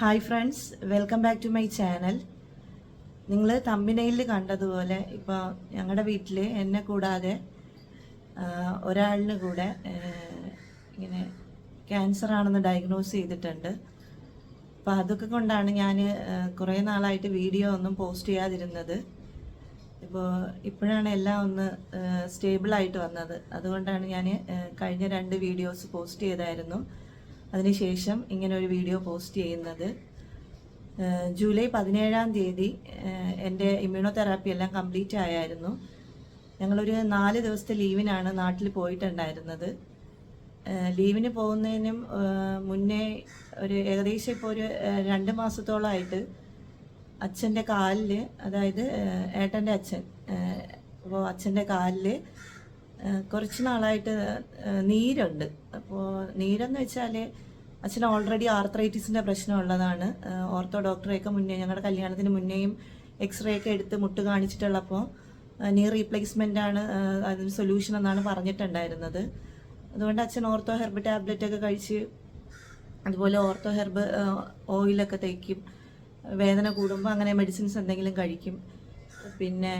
Hi friends welcome back to my channel നിങ്ങൾ തമ്പിനയിൽ കണ്ടതുപോലെ ഇപ്പോൾ ഞങ്ങളുടെ വീട്ടിൽ എന്നെ കൂടാതെ ഒരാളിന് കൂടെ ഇങ്ങനെ ക്യാൻസർ ആണെന്ന് ഡയഗ്നോസ് ചെയ്തിട്ടുണ്ട്. അപ്പോൾ അതൊക്കെ കൊണ്ടാണ് ഞാൻ കുറേ നാളായിട്ട് വീഡിയോ ഒന്നും പോസ്റ്റ് ചെയ്യാതിരുന്നത്. ഇപ്പോൾ ഇപ്പോഴാണ് എല്ലാം ഒന്ന് സ്റ്റേബിളായിട്ട് വന്നത്. അതുകൊണ്ടാണ് ഞാൻ കഴിഞ്ഞ രണ്ട് വീഡിയോസ് പോസ്റ്റ് ചെയ്തായിരുന്നു. അതിനുശേഷം ഇങ്ങനെ ഒരു വീഡിയോ പോസ്റ്റ് ചെയ്യുന്നത്. ജൂലൈ പതിനേഴാം തീയതി എന്റെ എന്റെ ഇമ്മ്യൂണോതെറാപ്പി എല്ലാം കംപ്ലീറ്റ് ആയായിരുന്നു. ഞങ്ങളൊരു നാല് ദിവസത്തെ ലീവിനാണ് നാട്ടിൽ പോയിട്ടുണ്ടായിരുന്നത്. ലീവിന് പോകുന്നതിനും മുന്നേ ഒരു ഏകദേശം ഇപ്പോൾ ഒരു രണ്ട് മാസത്തോളമായിട്ട് അച്ഛന്റെ കാലിൽ അതായത് ഏട്ടന്റെ അച്ഛൻ അപ്പോൾ അച്ഛന്റെ കാലിൽ കുറച്ച് നാളായിട്ട് നീരുണ്ട്. അപ്പോൾ നീരെന്ന് വെച്ചാൽ അച്ഛന് ഓൾറെഡി ആർത്രൈറ്റിസിന്റെ പ്രശ്നമുള്ളതാണ്. ഓർത്തോ ഡോക്ടറെയൊക്കെ മുന്നേ ഞങ്ങളുടെ കല്യാണത്തിന് മുന്നേയും എക്സ്റേ ഒക്കെ എടുത്ത് മുട്ട് കാണിച്ചിട്ടുള്ളപ്പോൾ നീ റീപ്ലേസ്മെന്റ് ആണ് അതിന് സൊല്യൂഷൻ എന്നാണ് പറഞ്ഞിട്ടുണ്ടായിരുന്നത്. അതുകൊണ്ട് അച്ഛൻ ഓർത്തോ ഹെർബ് ടാബ്ലറ്റ് ഒക്കെ കഴിച്ച് അതുപോലെ ഓർത്തോ ഹെർബ് ഓയിലൊക്കെ തേക്കും. വേദന കൂടുമ്പോൾ അങ്ങനെ മെഡിസിൻസ് എന്തെങ്കിലും കഴിക്കും. പിന്നെ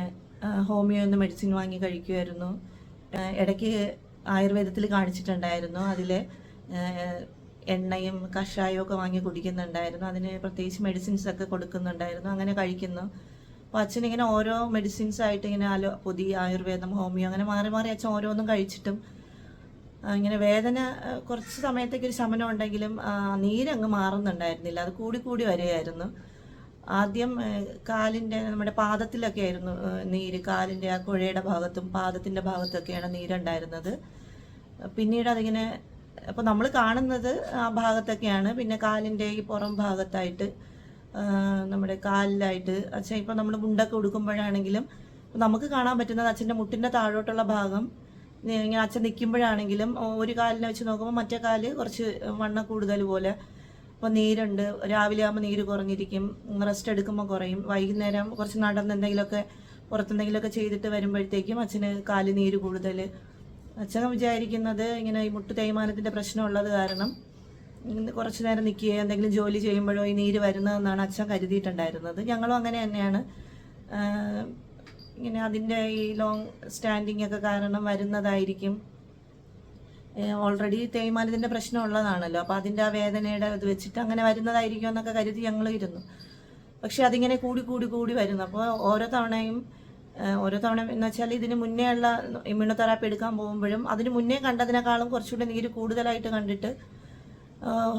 ഹോമിയോ എന്ന് മെഡിസിൻ വാങ്ങി കഴിക്കുമായിരുന്നു ഇടയ്ക്ക് ആയുർവേദത്തിൽ കാണിച്ചിട്ടുണ്ടായിരുന്നു. അതിൽ എണ്ണയും കഷായവും ഒക്കെ വാങ്ങി കുടിക്കുന്നുണ്ടായിരുന്നു. അതിന് പ്രത്യേകിച്ച് മെഡിസിൻസ് ഒക്കെ കൊടുക്കുന്നുണ്ടായിരുന്നു. അങ്ങനെ കഴിക്കുന്നു. അപ്പോൾ അച്ഛനിങ്ങനെ ഓരോ മെഡിസിൻസ് ആയിട്ട് ഇങ്ങനെ അലോ പുതിയ ആയുർവേദം ഹോമിയോ അങ്ങനെ മാറി മാറി അച്ഛൻ ഓരോന്നും കഴിച്ചിട്ടും ഇങ്ങനെ വേദന കുറച്ച് സമയത്തേക്ക് ഒരു ശമനം ഉണ്ടെങ്കിലും നീരങ്ങ് മാറുന്നുണ്ടായിരുന്നില്ല. അത് കൂടി കൂടി വരികയായിരുന്നു. ആദ്യം കാലിന്റെ നമ്മുടെ പാദത്തിലൊക്കെ ആയിരുന്നു നീര്. കാലിന്റെ ആ കുഴയുടെ ഭാഗത്തും പാദത്തിന്റെ ഭാഗത്തൊക്കെയാണ് നീരുണ്ടായിരുന്നത്. പിന്നീട് അതിങ്ങനെ അപ്പോൾ നമ്മൾ കാണുന്നത് ആ ഭാഗത്തൊക്കെയാണ്. പിന്നെ കാലിന്റെ ഈ പുറം ഭാഗത്തായിട്ട് നമ്മുടെ കാലിലായിട്ട്. അച്ഛൻ ഇപ്പോൾ നമ്മൾ മുണ്ടൊക്കെ ഉടുക്കുമ്പോഴാണെങ്കിലും നമുക്ക് കാണാൻ പറ്റുന്നത് അച്ഛന്റെ മുട്ടിന്റെ താഴോട്ടുള്ള ഭാഗം. ഇങ്ങനെ അച്ഛൻ നിൽക്കുമ്പോഴാണെങ്കിലും ഒരു കാലിനെ വെച്ച് നോക്കുമ്പോൾ മറ്റേ കാൽ കുറച്ച് വണ്ണ കൂടുതൽ പോലെ. അപ്പോൾ നീരുണ്ട്. രാവിലെ ആകുമ്പോൾ നീര് കുറഞ്ഞിരിക്കും. റെസ്റ്റ് എടുക്കുമ്പോൾ കുറയും. വൈകുന്നേരം കുറച്ച് നടന്ന് എന്തെങ്കിലുമൊക്കെ പുറത്തെന്തെങ്കിലുമൊക്കെ ചെയ്തിട്ട് വരുമ്പോഴത്തേക്കും അച്ഛന് കാൽ നീര് കൂടുതൽ അച്ഛൻ വിചാരിക്കുന്നത് ഇങ്ങനെ ഈ മുട്ട് തേയ്മാനത്തിന്റെ പ്രശ്നമുള്ളത് കാരണം കുറച്ചു നേരം നിൽക്കുകയോ എന്തെങ്കിലും ജോലി ചെയ്യുമ്പോഴോ ഈ നീര് വരുന്നതെന്നാണ് അച്ഛൻ കരുതിയിട്ടുണ്ടായിരുന്നത്. ഞങ്ങളും അങ്ങനെ തന്നെയാണ്. ഇങ്ങനെ അതിന്റെ ഈ ലോങ് സ്റ്റാൻഡിങ് ഒക്കെ കാരണം വരുന്നതായിരിക്കും. ഓൾറെഡി തേയ്മാനത്തിന്റെ പ്രശ്നം ഉള്ളതാണല്ലോ അപ്പോൾ അതിന്റെ ആ വേദനയുടെ ഇത് വെച്ചിട്ട് അങ്ങനെ വരുന്നതായിരിക്കും എന്നൊക്കെ കരുതി ഞങ്ങൾ ഇരുന്നു. പക്ഷെ അതിങ്ങനെ കൂടി കൂടി കൂടി വരുന്നു. അപ്പോൾ ഓരോ തവണയും ഓരോ തവണ എന്ന് വെച്ചാൽ ഇതിന് മുന്നേ ഉള്ള ഇമ്മ്യൂണോതെറാപ്പി എടുക്കാൻ പോകുമ്പോഴും അതിന് മുന്നേ കണ്ടതിനേക്കാളും കുറച്ചുകൂടി നീര് കൂടുതലായിട്ട് കണ്ടിട്ട്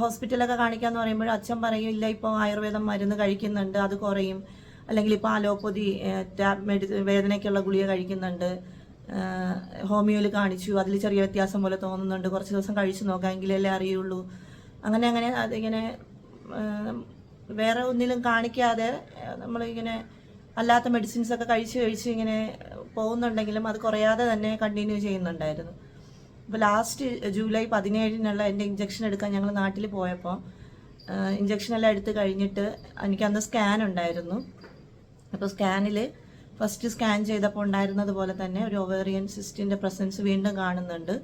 ഹോസ്പിറ്റലൊക്കെ കാണിക്കാന്ന് പറയുമ്പോൾ അച്ഛൻ പറയും ഇല്ല ഇപ്പോൾ ആയുർവേദം മരുന്ന് കഴിക്കുന്നുണ്ട് അത് കുറയും. അല്ലെങ്കിൽ ഇപ്പോൾ അലോപ്പതി ടാബ് മെഡി വേദനയ്ക്കുള്ള ഗുളിക കഴിക്കുന്നുണ്ട് ഹോമിയോയിൽ കാണിച്ചു അതിൽ ചെറിയ വ്യത്യാസം പോലെ തോന്നുന്നുണ്ട് കുറച്ച് ദിവസം കഴിച്ചു നോക്കാമെങ്കിലല്ലേ അറിയുള്ളൂ. അങ്ങനെ അങ്ങനെ അതിങ്ങനെ വേറെ ഒന്നിലും കാണിക്കാതെ നമ്മളിങ്ങനെ അല്ലാത്ത മെഡിസിൻസ് ഒക്കെ കഴിച്ച് കഴിച്ച് ഇങ്ങനെ പോകുന്നുണ്ടെങ്കിലും അത് കുറയാതെ തന്നെ കണ്ടിന്യൂ ചെയ്യുന്നുണ്ടായിരുന്നു. അപ്പോൾ ലാസ്റ്റ് ജൂലൈ പതിനേഴിനുള്ള എന്റെ ഇഞ്ചക്ഷൻ എടുക്കാൻ ഞങ്ങൾ നാട്ടിൽ പോയപ്പോൾ ഇഞ്ചക്ഷൻ എല്ലാം എടുത്ത് കഴിഞ്ഞിട്ട് എനിക്ക് അന്ന് സ്കാൻ ഉണ്ടായിരുന്നു. അപ്പോൾ സ്കാനിൽ ഫസ്റ്റ് സ്കാൻ ചെയ്തപ്പോൾ ഉണ്ടായിരുന്നത് പോലെ തന്നെ ഒരു ഒവേറിയൻ സിസ്റ്റിന്റെ പ്രസൻസ് വീണ്ടും കാണുന്നുണ്ട്.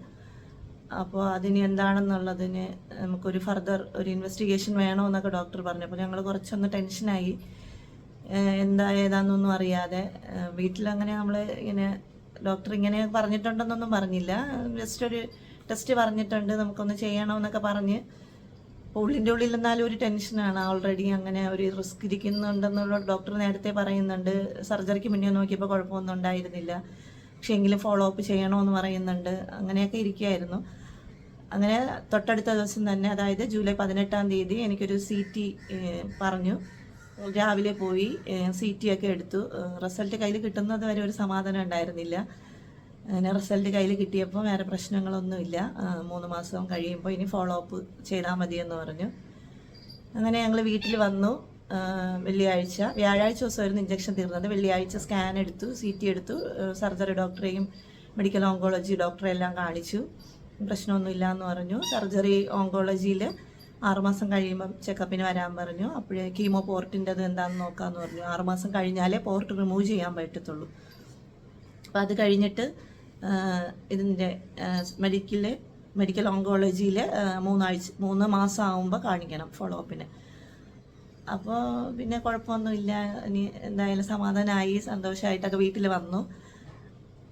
അപ്പോൾ അതിന് എന്താണെന്നുള്ളതിന് നമുക്കൊരു ഫർദർ ഒരു ഇൻവെസ്റ്റിഗേഷൻ വേണമെന്നൊക്കെ ഡോക്ടർ പറഞ്ഞു അപ്പോൾ ഞങ്ങൾ കുറച്ചൊന്ന് ടെൻഷനായി എന്താ ഏതാണെന്നൊന്നും അറിയാതെ. വീട്ടിലങ്ങനെ നമ്മൾ ഇങ്ങനെ ഡോക്ടർ ഇങ്ങനെ പറഞ്ഞിട്ടുണ്ടെന്നൊന്നും പറഞ്ഞില്ല. ജസ്റ്റ് ഒരു ടെസ്റ്റ് പറഞ്ഞിട്ടുണ്ട്. നമുക്കൊന്ന് ചെയ്യണമെന്നൊക്കെ പറഞ്ഞ് ഉള്ളിന്റെ ഉള്ളിൽ എന്നാലും ഒരു ടെൻഷനാണ്. ഓൾറെഡി അങ്ങനെ ഒരു റിസ്ക് ഇരിക്കുന്നുണ്ടെന്നുള്ള ഡോക്ടർ നേരത്തെ പറയുന്നുണ്ട്. സർജറിക്ക് മുന്നേ നോക്കിയപ്പോൾ കുഴപ്പമൊന്നും ഉണ്ടായിരുന്നില്ല. പക്ഷെ എങ്കിലും ഫോളോ അപ്പ് ചെയ്യണമെന്ന് പറയുന്നുണ്ട്. അങ്ങനെയൊക്കെ ഇരിക്കുകയായിരുന്നു അങ്ങനെ തൊട്ടടുത്ത ദിവസം തന്നെ അതായത് ജൂലൈ പതിനെട്ടാം തീയതി എനിക്കൊരു സി ടി പറഞ്ഞു. രാവിലെ പോയി സി ടി ഒക്കെ എടുത്തു റിസൾട്ട് കയ്യിൽ കിട്ടുന്നത് വരെ ഒരു സമാധാനം ഉണ്ടായിരുന്നില്ല. അങ്ങനെ റിസൾട്ട് കയ്യിൽ കിട്ടിയപ്പോൾ വേറെ പ്രശ്നങ്ങളൊന്നുമില്ല. മൂന്ന് മാസം കഴിയുമ്പോൾ ഇനി ഫോളോ അപ്പ് ചെയ്താൽ മതിയെന്ന് പറഞ്ഞു. അങ്ങനെ ഞങ്ങൾ വീട്ടിൽ വന്നു. വെള്ളിയാഴ്ച വ്യാഴാഴ്ച ദിവസമായിരുന്നു ഇഞ്ചക്ഷൻ തീർന്നത്. വെള്ളിയാഴ്ച സ്കാൻ എടുത്തു സി ടി എടുത്തു. സർജറി ഡോക്ടറെയും മെഡിക്കൽ ഓങ്കോളജി ഡോക്ടറെ എല്ലാം കാണിച്ചു. പ്രശ്നമൊന്നുമില്ല എന്ന് പറഞ്ഞു. സർജറി ഓങ്കോളജിയിൽ ആറുമാസം കഴിയുമ്പോൾ ചെക്കപ്പിന് വരാൻ പറഞ്ഞു. അപ്പോഴേ കീമോ പോർട്ടിന്റെത് എന്താണെന്ന് നോക്കാമെന്ന് പറഞ്ഞു. ആറുമാസം കഴിഞ്ഞാലേ പോർട്ട് റിമൂവ് ചെയ്യാൻ പറ്റത്തുള്ളൂ. അപ്പം അത് കഴിഞ്ഞിട്ട് ഇതിന്റെ മെഡിക്കൽ മെഡിക്കൽ ഓങ്കോളജിയിൽ മൂന്നാഴ്ച മൂന്ന് മാസം ആകുമ്പോൾ കാണിക്കണം ഫോളോ അപ്പിന് അപ്പോൾ പിന്നെ കുഴപ്പമൊന്നുമില്ല. ഇനി എന്തായാലും സമാധാനമായി സന്തോഷമായിട്ടൊക്കെ വീട്ടിൽ വന്നു.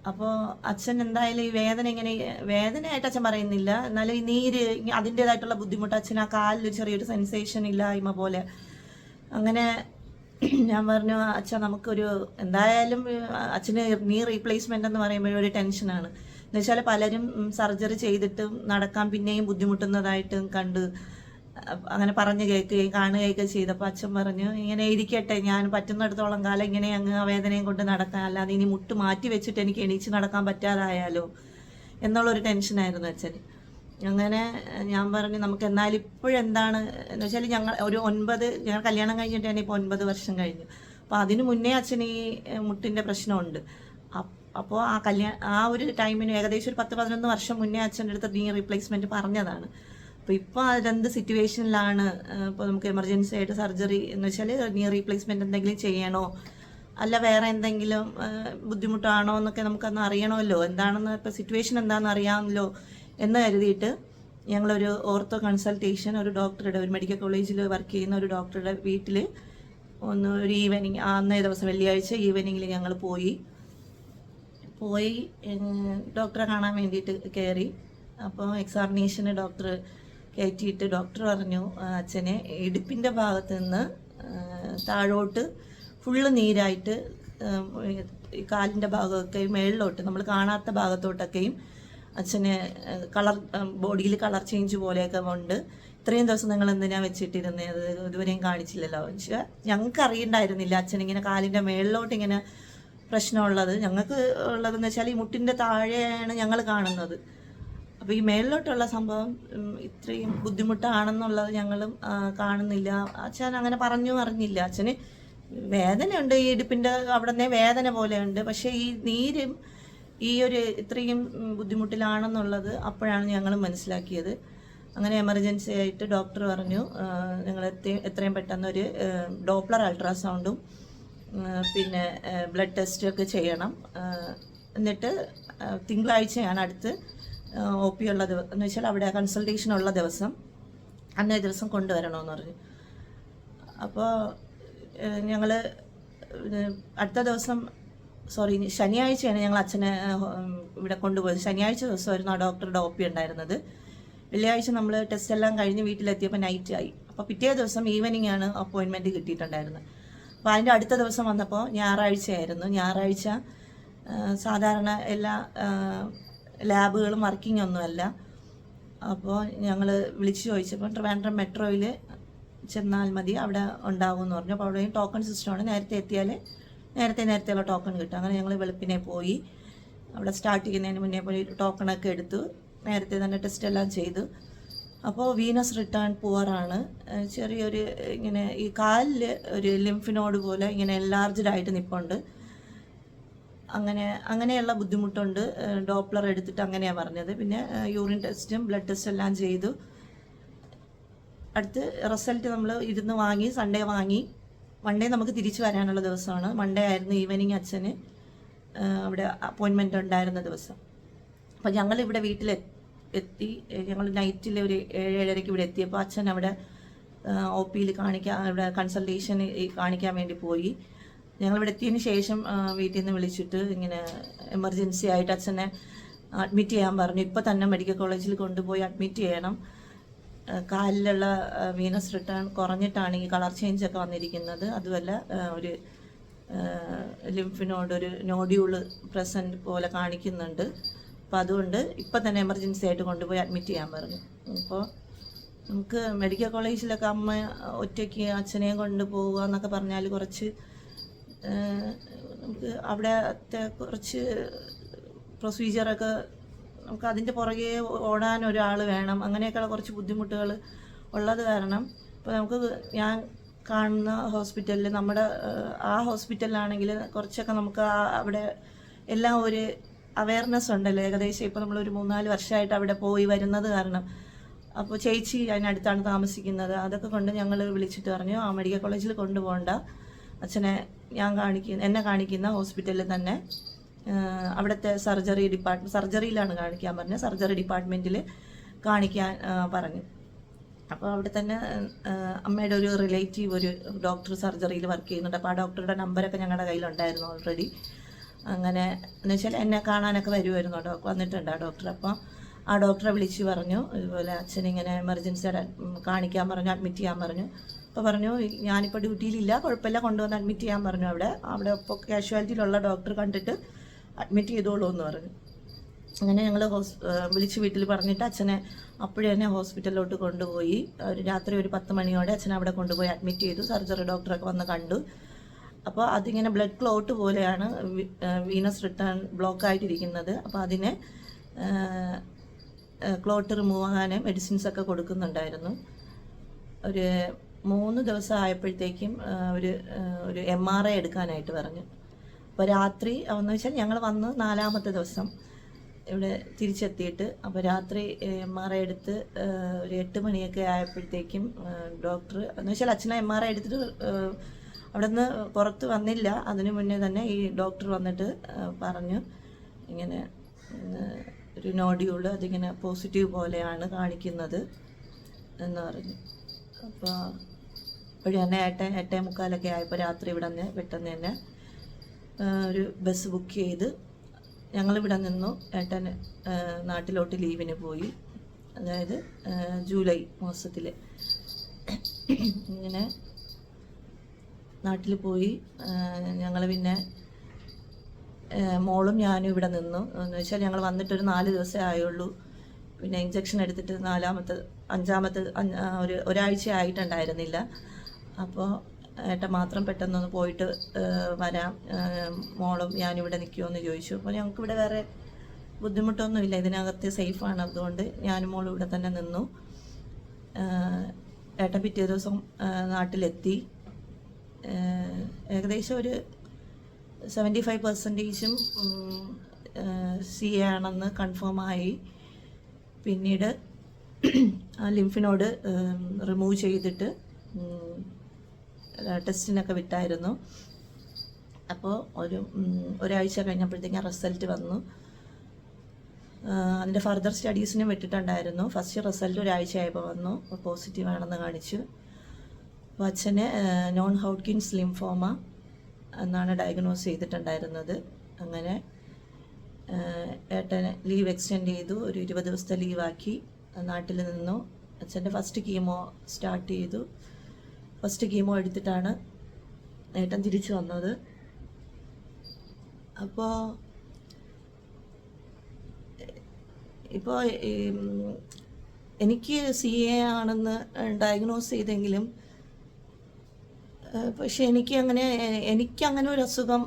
അപ്പോൾ അച്ഛൻ എന്തായാലും ഈ വേദന ഇങ്ങനെ വേദനയായിട്ട് അച്ഛൻ പറയുന്നില്ല. എന്നാലും ഈ നീര് അതിന്റെതായിട്ടുള്ള ബുദ്ധിമുട്ട് അച്ഛൻ ആ കാലിൽ ചെറിയൊരു സെൻസേഷൻ ഇല്ലായ്മ പോലെ. അങ്ങനെ ഞാൻ പറഞ്ഞു അച്ഛ നമുക്കൊരു എന്തായാലും അച്ഛന് നീ റീപ്ലേസ്മെന്റ് എന്ന് പറയുമ്പോൾ ഒരു ടെൻഷനാണ് എന്നുവെച്ചാൽ പലരും സർജറി ചെയ്തിട്ടും നടക്കാൻ പിന്നെയും ബുദ്ധിമുട്ടുന്നതായിട്ടും കണ്ട് അങ്ങനെ പറഞ്ഞു കേൾക്കുകയും കാണുകയൊക്കെ ചെയ്തപ്പോൾ അച്ഛൻ പറഞ്ഞു ഇങ്ങനെ ഇരിക്കട്ടെ ഞാൻ പറ്റുന്നിടത്തോളം കാലം ഇങ്ങനെ അങ്ങ് വേദനയും കൊണ്ട് നടക്കാൻ അല്ലാതെ ഇനി മുട്ട് മാറ്റി വെച്ചിട്ട് എനിക്ക് എണീച്ച് നടക്കാൻ പറ്റാതായാലോ? എന്നുള്ളൊരു ടെൻഷനായിരുന്നു അച്ഛന് അങ്ങനെ ഞാൻ പറഞ്ഞു നമുക്ക് എന്നാലും ഇപ്പോഴെന്താണ് എന്ന് വെച്ചാൽ ഞങ്ങൾ ഒരു ഒൻപത് ഞങ്ങൾ കല്യാണം കഴിഞ്ഞിട്ട് തന്നെ ഇപ്പോൾ ഒൻപത് വർഷം കഴിഞ്ഞു. അപ്പോൾ അതിനു മുന്നേ അച്ഛന് ഈ മുട്ടിന്റെ പ്രശ്നമുണ്ട്. അപ്പോൾ ആ കല്യാണം ആ ഒരു ടൈമിന് ഏകദേശം ഒരു പത്ത് പതിനൊന്ന് വർഷം മുന്നേ അച്ഛന്റെ അടുത്ത് നീ റീപ്ലേസ്മെന്റ് പറഞ്ഞതാണ്. അപ്പോൾ ഇപ്പോൾ അതെന്ത് സിറ്റുവേഷനിലാണ് ഇപ്പോൾ നമുക്ക് എമർജൻസി ആയിട്ട് സർജറി എന്ന് വെച്ചാൽ നീ റീപ്ലേസ്മെന്റ് എന്തെങ്കിലും ചെയ്യണോ? അല്ല വേറെ എന്തെങ്കിലും ബുദ്ധിമുട്ടാണോ എന്നൊക്കെ നമുക്കൊന്ന് അറിയണമല്ലോ. എന്താണെന്ന് ഇപ്പോൾ സിറ്റുവേഷൻ എന്താണെന്ന് അറിയാമല്ലോ എന്ന് കരുതിയിട്ട് ഞങ്ങളൊരു ഓർത്തോ കൺസൾട്ടേഷൻ ഒരു ഡോക്ടറുടെ ഒരു മെഡിക്കൽ കോളേജിൽ വർക്ക് ചെയ്യുന്ന ഒരു ഡോക്ടറുടെ വീട്ടിൽ ഒന്ന് ഒരു ഈവനിങ് അന്നേ ദിവസം വെള്ളിയാഴ്ച ഈവനിങ്ങിൽ ഞങ്ങൾ പോയി. പോയി ഡോക്ടറെ കാണാൻ വേണ്ടിയിട്ട് കയറി അപ്പോൾ എക്സാമിനേഷന് ഡോക്ടർ കയറ്റിയിട്ട് ഡോക്ടർ പറഞ്ഞു അച്ഛനെ ഇടുപ്പിന്റെ ഭാഗത്ത് നിന്ന് താഴോട്ട് ഫുള്ള് നീരായിട്ട് കാലിന്റെ ഭാഗമൊക്കെ മേളിലോട്ട് നമ്മൾ കാണാത്ത ഭാഗത്തോട്ടൊക്കെയും അച്ഛന് കളർ ബോഡിയിൽ കളർ ചേഞ്ച് പോലെയൊക്കെ ഉണ്ട്. ഇത്രയും ദിവസം നിങ്ങൾ എന്തിനാ വെച്ചിട്ടിരുന്നത് അത് ഇതുവരെയും കാണിച്ചില്ലല്ലോ. പക്ഷേ ഞങ്ങൾക്ക് അറിയണ്ടായിരുന്നില്ല അച്ഛൻ ഇങ്ങനെ കാലിന്റെ മേളിലോട്ട് ഇങ്ങനെ പ്രശ്നമുള്ളത്. ഞങ്ങൾക്ക് ഉള്ളതെന്ന് വെച്ചാൽ ഈ മുട്ടിന്റെ താഴെയാണ് ഞങ്ങൾ കാണുന്നത്. അപ്പോൾ ഈ മേളിലോട്ടുള്ള സംഭവം ഇത്രയും ബുദ്ധിമുട്ടാണെന്നുള്ളത് ഞങ്ങളും കാണുന്നില്ല. അച്ഛൻ അങ്ങനെ പറഞ്ഞു അറിഞ്ഞില്ല. അച്ഛന് വേദനയുണ്ട് ഈ ഇടുപ്പിന്റെ അവിടെ നിന്ന് വേദന പോലെയുണ്ട്. പക്ഷേ ഈ നീരും ഈ ഒരു ഇത്രയും ബുദ്ധിമുട്ടിലാണെന്നുള്ളത് അപ്പോഴാണ് ഞങ്ങൾ മനസ്സിലാക്കിയത്. അങ്ങനെ എമർജൻസി ആയിട്ട് ഡോക്ടർ പറഞ്ഞു നിങ്ങൾ എത്രയും പെട്ടെന്ന് ഒരു ഡോപ്ലർ അൾട്രാസൗണ്ടും പിന്നെ ബ്ലഡ് ടെസ്റ്റ് ഒക്കെ ചെയ്യണം. എന്നിട്ട് തിങ്കളാഴ്ചയാണ് അടുത്ത് ഒ പി ഉള്ള ദിവസം എന്ന് വെച്ചാൽ അവിടെ കൺസൾട്ടേഷൻ ഉള്ള ദിവസം അന്നേ ദിവസം കൊണ്ടുവരണമെന്ന് പറഞ്ഞു. അപ്പോൾ ഞങ്ങൾ അടുത്ത ദിവസം സോറി ശനിയാഴ്ചയാണ് ഞങ്ങൾ അച്ഛനെ ഇവിടെ കൊണ്ടുപോയത്. ശനിയാഴ്ച ദിവസമായിരുന്നു ആ ഡോക്ടറുടെ ഒ പി ഉണ്ടായിരുന്നത്. വെള്ളിയാഴ്ച നമ്മൾ ടെസ്റ്റ് എല്ലാം കഴിഞ്ഞ് വീട്ടിലെത്തിയപ്പോൾ നൈറ്റ് ആയി. അപ്പോൾ പിറ്റേ ദിവസം ഈവനിങ് ആണ് അപ്പോയിൻമെന്റ് കിട്ടിയിട്ടുണ്ടായിരുന്നത്. അപ്പോൾ അതിന്റെ അടുത്ത ദിവസം വന്നപ്പോൾ ഞായറാഴ്ചയായിരുന്നു. ഞായറാഴ്ച സാധാരണ എല്ലാ ലാബുകളും വർക്കിംഗ് ഒന്നുമല്ല അപ്പോൾ ഞങ്ങൾ വിളിച്ചു ചോദിച്ചപ്പോൾ ട്രിവാൻഡ്രം മെട്രോയിൽ ചെന്നാൽ മതി അവിടെ ഉണ്ടാവും എന്ന് പറഞ്ഞു. അപ്പോൾ അവിടെയും ടോക്കൺ സിസ്റ്റമാണ്. നേരത്തെ എത്തിയാൽ നേരത്തെ നേരത്തെയുള്ള ടോക്കൺ കിട്ടും. അങ്ങനെ ഞങ്ങൾ വെളുപ്പിനെ പോയി. അവിടെ സ്റ്റാർട്ട് ചെയ്യുന്നതിന് മുന്നേ പോയി ടോക്കണൊക്കെ എടുത്തു. നേരത്തെ തന്നെ ടെസ്റ്റ് എല്ലാം ചെയ്തു. അപ്പോൾ വീനസ് റിട്ടേൺ പുവറാണ് ചെറിയൊരു ഇങ്ങനെ ഈ കാലിൽ ഒരു ലിംഫിനോട് പോലെ ഇങ്ങനെ എൻലാർജ്ഡ് ആയിട്ട് നിൽപ്പുണ്ട് അങ്ങനെ അങ്ങനെയുള്ള ബുദ്ധിമുട്ടുണ്ട്. ഡോപ്ലർ എടുത്തിട്ട് അങ്ങനെയാണ് പറഞ്ഞത്. പിന്നെ യൂറിൻ ടെസ്റ്റും ബ്ലഡ് ടെസ്റ്റും എല്ലാം ചെയ്തു. അടുത്ത് റിസൾട്ട് നമ്മൾ ഇരുന്ന് വാങ്ങി സൺഡേ വാങ്ങി. മൺഡേ നമുക്ക് തിരിച്ചു വരാനുള്ള ദിവസമാണ്. മൺഡേ ആയിരുന്നു ഈവനിങ് അച്ഛന് അവിടെ അപ്പോയിൻമെന്റ് ഉണ്ടായിരുന്ന ദിവസം. അപ്പോൾ ഞങ്ങൾ ഇവിടെ വീട്ടിൽ എത്തി ഞങ്ങൾ നൈറ്റിൽ ഒരു ഏഴ് ഏഴരയ്ക്ക് ഇവിടെ എത്തിയപ്പോൾ അച്ഛൻ അവിടെ ഒ പിയിൽ കാണിക്കാൻ ഇവിടെ കൺസൾട്ടേഷൻ കാണിക്കാൻ വേണ്ടി പോയി. ഞങ്ങൾ ഇവിടെ എത്തിയതിന് ശേഷം വീട്ടിൽ നിന്ന് വിളിച്ചിട്ട് ഇങ്ങനെ എമർജൻസി ആയിട്ട് അച്ഛനെ അഡ്മിറ്റ് ചെയ്യാൻ പറഞ്ഞു. ഇപ്പോൾ തന്നെ മെഡിക്കൽ കോളേജിൽ കൊണ്ടുപോയി അഡ്മിറ്റ് ചെയ്യണം. കാലിലുള്ള വീനസ് റിട്ടേൺ കുറഞ്ഞിട്ടാണ് ഈ കളർ ചേഞ്ച് ഒക്കെ വന്നിരിക്കുന്നത്. അതുമല്ല ഒരു ലിംഫിനോട് ഒരു നോഡ്യൂൾ പ്രസന്റ് പോലെ കാണിക്കുന്നുണ്ട്. അപ്പം അതുകൊണ്ട് ഇപ്പം തന്നെ എമർജൻസി ആയിട്ട് കൊണ്ടുപോയി അഡ്മിറ്റ് ചെയ്യാൻ പറഞ്ഞു. അപ്പോൾ നമുക്ക് മെഡിക്കൽ കോളേജിലൊക്കെ അമ്മ ഒറ്റയ്ക്ക് അച്ഛനെയും കൊണ്ടുപോകുക എന്നൊക്കെ പറഞ്ഞാൽ കുറച്ച് നമുക്ക് അവിടെ കുറച്ച് പ്രൊസീജിയറൊക്കെ നമുക്ക് അതിന്റെ പുറകെ ഓടാൻ ഒരാൾ വേണം. അങ്ങനെയൊക്കെയുള്ള കുറച്ച് ബുദ്ധിമുട്ടുകൾ ഉള്ളത് കാരണം ഇപ്പോൾ നമുക്ക് ഞാൻ കാണുന്ന ഹോസ്പിറ്റലിൽ നമ്മുടെ ആ ഹോസ്പിറ്റലിലാണെങ്കിൽ കുറച്ചൊക്കെ നമുക്ക് അവിടെ എല്ലാം ഒരു അവയർനെസ് ഉണ്ടല്ലോ ഏകദേശം. ഇപ്പോൾ നമ്മളൊരു മൂന്നാൽ വർഷമായിട്ട് അവിടെ പോയി വരുന്നത് കാരണം. അപ്പോൾ ചേച്ചി അതിനടുത്താണ് താമസിക്കുന്നത്. അതൊക്കെ കൊണ്ട് ഞങ്ങൾ വിളിച്ചിട്ട് പറഞ്ഞു ആ മെഡിക്കൽ കോളേജിൽ കൊണ്ടുപോകണ്ട അച്ഛനെ ഞാൻ കാണിക്കുന്ന എന്നെ കാണിക്കുന്ന ഹോസ്പിറ്റലിൽ തന്നെ അവിടുത്തെ സർജറി ഡിപ്പാർട്ട്മെന്റ് സർജറിയിലാണ് കാണിക്കാൻ പറഞ്ഞത്. സർജറി ഡിപ്പാർട്ട്മെന്റിൽ കാണിക്കാൻ പറഞ്ഞു. അപ്പോൾ അവിടെ തന്നെ അമ്മയുടെ ഒരു റിലേറ്റീവ് ഒരു ഡോക്ടർ സർജറിയിൽ വർക്ക് ചെയ്യുന്നുണ്ട്. അപ്പോൾ ആ ഡോക്ടറുടെ നമ്പരൊക്കെ ഞങ്ങളുടെ കയ്യിലുണ്ടായിരുന്നു ഓൾറെഡി അങ്ങനെ എന്ന് വെച്ചാൽ എന്നെ കാണാനൊക്കെ വരുമായിരുന്നു ഡോക്ടർ വന്നിട്ടുണ്ട് ആ ഡോക്ടർ. അപ്പോൾ ആ ഡോക്ടറെ വിളിച്ച് പറഞ്ഞു. ഇതുപോലെ അച്ഛൻ ഇങ്ങനെ എമർജൻസി കാണിക്കാൻ പറഞ്ഞു അഡ്മിറ്റ് ചെയ്യാൻ പറഞ്ഞു. അപ്പോൾ പറഞ്ഞു ഞാനിപ്പോൾ ഡ്യൂട്ടിയിലില്ല കുഴപ്പമില്ല കൊണ്ടുവന്ന് അഡ്മിറ്റ് ചെയ്യാൻ പറഞ്ഞു അവിടെ. അവിടെ ഇപ്പോൾ കാഷ്വാലിറ്റിയിലുള്ള ഡോക്ടർ കണ്ടിട്ട് അഡ്മിറ്റ് ചെയ്തോളൂ എന്ന് പറഞ്ഞു. അങ്ങനെ ഞങ്ങൾ ഹോസ് വിളിച്ച് വീട്ടിൽ പറഞ്ഞിട്ട് അച്ഛനെ അപ്പോഴേ തന്നെ ഹോസ്പിറ്റലിലോട്ട് കൊണ്ടുപോയി. ഒരു രാത്രി ഒരു പത്ത് മണിയോടെ അച്ഛനെ അവിടെ കൊണ്ടുപോയി അഡ്മിറ്റ് ചെയ്തു. സർജറി ഡോക്ടറൊക്കെ വന്ന് കണ്ടു. അപ്പോൾ അതിങ്ങനെ ബ്ലഡ് ക്ലോട്ട് പോലെയാണ് വീനസ് റിട്ടേൺ ബ്ലോക്ക് ആയിട്ടിരിക്കുന്നത്. അപ്പോൾ അതിനെ ക്ലോട്ട് റിമൂവ് ആകാൻ മെഡിസിൻസ് ഒക്കെ കൊടുക്കുന്നുണ്ടായിരുന്നു. ഒരു മൂന്ന് ദിവസം ആയപ്പോഴത്തേക്കും ഒരു ഒരു എം ആർ ഐ എടുക്കാനായിട്ട് പറഞ്ഞു. അപ്പോൾ രാത്രി എന്ന് വെച്ചാൽ ഞങ്ങൾ വന്ന് നാലാമത്തെ ദിവസം ഇവിടെ തിരിച്ചെത്തിയിട്ട് അപ്പോൾ രാത്രി എം ആർ ഐ എടുത്ത് ഒരു എട്ട് മണിയൊക്കെ ആയപ്പോഴത്തേക്കും ഡോക്ടർ എന്ന് വെച്ചാൽ അച്ഛനെ എം ആർ ഐ എടുത്തിട്ട് അവിടെ നിന്ന് പുറത്ത് വന്നില്ല. അതിനു മുന്നേ തന്നെ ഈ ഡോക്ടർ വന്നിട്ട് പറഞ്ഞു ഇങ്ങനെ ഒരു നോഡ്യൂൾ അതിങ്ങനെ പോസിറ്റീവ് പോലെയാണ് കാണിക്കുന്നത് എന്ന് പറഞ്ഞു. അപ്പോൾ ഇപ്പോഴും തന്നെ എട്ട് എട്ടേ മുക്കാലൊക്കെ ആയപ്പോൾ രാത്രി ഇവിടെ നിന്ന് പെട്ടെന്ന് തന്നെ ഒരു ബസ് ബുക്ക് ചെയ്ത് ഞങ്ങളിവിടെ നിന്നു. ഏട്ടൻ നാട്ടിലോട്ട് ലീവിന് പോയി. അതായത് ജൂലൈ മാസത്തിൽ ഇങ്ങനെ നാട്ടിൽ പോയി. ഞങ്ങൾ പിന്നെ മോളും ഞാനും ഇവിടെ നിന്നു. എന്ന് വെച്ചാൽ ഞങ്ങൾ വന്നിട്ടൊരു നാല് ദിവസമേ ആയുള്ളൂ. പിന്നെ ഇഞ്ചക്ഷൻ എടുത്തിട്ട് നാലാമത്തെ അഞ്ചാമത്തെ ഒരു ഒരാഴ്ച ആയിട്ടുണ്ടായിരുന്നില്ല അപ്പോൾ ഏട്ട മാത്രം പെട്ടെന്നൊന്ന് പോയിട്ട് വരാം. മോളും ഞാനിവിടെ നിൽക്കുമെന്ന് ചോദിച്ചു. അപ്പോൾ ഞങ്ങൾക്ക് ഇവിടെ വേറെ ബുദ്ധിമുട്ടൊന്നുമില്ല. ഇതിനകത്ത് സേഫാണ്. അതുകൊണ്ട് ഞാനും മോളും ഇവിടെ തന്നെ നിന്നു. ഏട്ട പിറ്റേ ദിവസം നാട്ടിലെത്തി. ഏകദേശം ഒരു സെവന്റി ഫൈവ് പെർസെന്റേജും സി ആണെന്ന് കൺഫേം ആയി പിന്നീട് ആ ലിംഫിനോട് റിമൂവ് ചെയ്തിട്ട് ടെസ്റ്റിനൊക്കെ വിട്ടായിരുന്നു. അപ്പോൾ ഒരു ഒരാഴ്ച കഴിഞ്ഞപ്പോഴത്തേക്കും റിസൾട്ട് വന്നു. അതിന്റെ ഫർദർ സ്റ്റഡീസിനും വിട്ടിട്ടുണ്ടായിരുന്നു. ഫസ്റ്റ് റിസൾട്ട് ഒരാഴ്ച ആയപ്പോൾ വന്നു. പോസിറ്റീവ് ആണെന്ന് കാണിച്ചു. അപ്പോൾ അച്ഛനെ നോൺ ഹൗഡ്കിൻസ് ലിംഫോമ എന്നാണ് ഡയഗ്നോസ് ചെയ്തിട്ടുണ്ടായിരുന്നത്. അങ്ങനെ ഏട്ടനെ ലീവ് എക്സ്റ്റെൻഡ് ചെയ്തു. ഒരു ഇരുപത് ദിവസത്തെ ലീവാക്കി. നാട്ടിൽ നിന്നു. അച്ഛന്റെ ഫസ്റ്റ് കീമോ സ്റ്റാർട്ട് ചെയ്തു. ഫസ്റ്റ് കീമോ എടുത്തിട്ടാണ് നേട്ടൻ തിരിച്ചു വന്നത്. അപ്പോൾ ഇപ്പോൾ എനിക്ക് സി എ ആണെന്ന് ഡയഗ്നോസ് ചെയ്തെങ്കിലും പക്ഷെ എനിക്ക് അങ്ങനെ എനിക്ക് അങ്ങനെ ഒരു അസുഖം